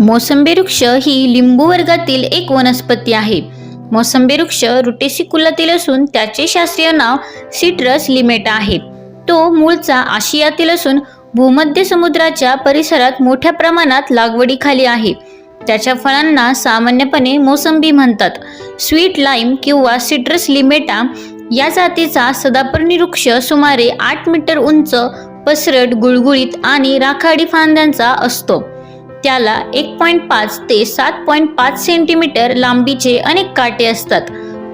मोसंबी वृक्ष ही लिंबू वर्गातील एक वनस्पती आहे. मोसंबी वृक्ष रुटेसी कुलातील असून त्याचे शास्त्रीय नाव सिट्रस लिमेटा आहे. तो मूळचा आशियातील असून भूमध्य समुद्राच्या परिसरात मोठ्या प्रमाणात लागवडीखाली आहे. त्याच्या फळांना सामान्यपणे मोसंबी म्हणतात. स्वीट लाईम किंवा सिट्रस लिमेटा या जातीचा सदापर्णी वृक्ष सुमारे आठ मीटर उंच पसरट गुळगुळीत आणि राखाडी फांद्यांचा असतो. त्याला एक पॉईंट पाच ते सात पॉईंट पाच सेंटीमीटर लांबीचे अनेक काटे असतात.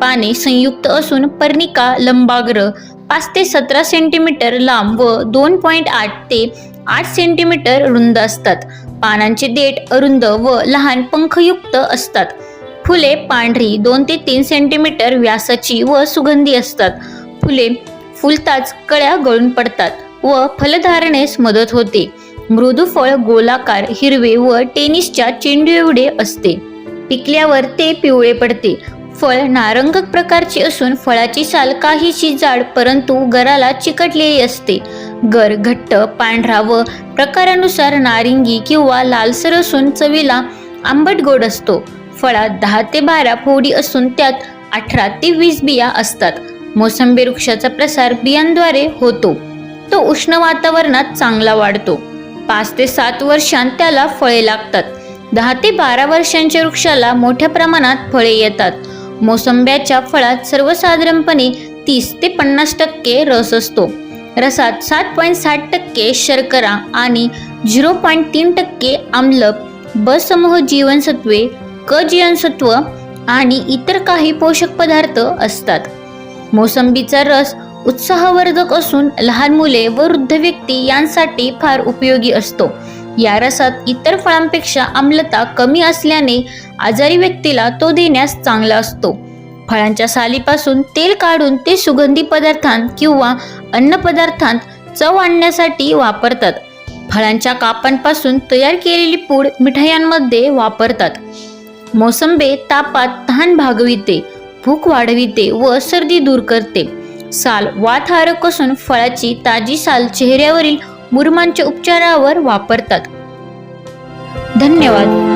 पाने संयुक्त असून पर्णिका लंबाग्र पाच ते सतरा सेंटीमीटर लांब व दोन पॉईंट आठ ते आठ सेंटीमीटर रुंद असतात. पानांचे देठ अरुंद व लहान पंखयुक्त असतात. फुले पांढरी दोन ते तीन सेंटीमीटर व्यासाची व सुगंधी असतात. फुले फुलताच कळ्या गळून पडतात व फलधारणेस मदत होते. मृदू फळ गोलाकार हिरवे व टेनिसच्या चेंडू एवढे असते. पिकल्यावर ते पिवळे पडते. फळ नारंगक प्रकारचे असून फळाची साल काहीशी जाड परंतु गराला चिकटलेली असते. गर घट्ट पांढरा व प्रकारानुसार नारिंगी किंवा लालसर असून चवीला आंबट गोड असतो. फळात दहा ते बारा फोडी असून त्यात अठरा ते वीस बिया असतात. मोसंबी वृक्षाचा प्रसार बियांद्वारे होतो. तो उष्ण वातावरणात चांगला वाढतो. पाच ते सात वर्षांत त्याला फळे लागतात. दहा ते बारा वर्षांच्या वृक्षाला मोठ्या प्रमाणात फळे येतात. मोसंब्याच्या फळात सर्वसाधारणपणे तीस ते पन्नास टक्के रस असतो. रसात सात पॉईंट साठ टक्के शर्करा आणि झिरो पॉईंट तीन टक्के आम्ल ब समूह जीवनसत्वे क जीवनसत्व आणि इतर काही पोषक पदार्थ असतात. मोसंबीचा रस उत्साहवर्धक असून लहान मुले व वृद्ध व्यक्ती यांसाठी फार उपयोगी असतो. या रसात इतर फळांपेक्षा आम्लता कमी असल्याने आजारी व्यक्तीला तो देण्यास चांगला असतो. फळांच्या सालीपासून तेल काढून ते सुगंधी पदार्थांत किंवा अन्नपदार्थांत चव आणण्यासाठी वापरतात. फळांच्या कापांपासून तयार केलेली पूड मिठायांमध्ये वापरतात. मोसंबे तापात तहान भागविते भूक वाढविते व सर्दी दूर करते. साल वातहारक असून फळाची ताजी साल चेहऱ्यावरील मुरमांच्या उपचारावर वापरतात. धन्यवाद.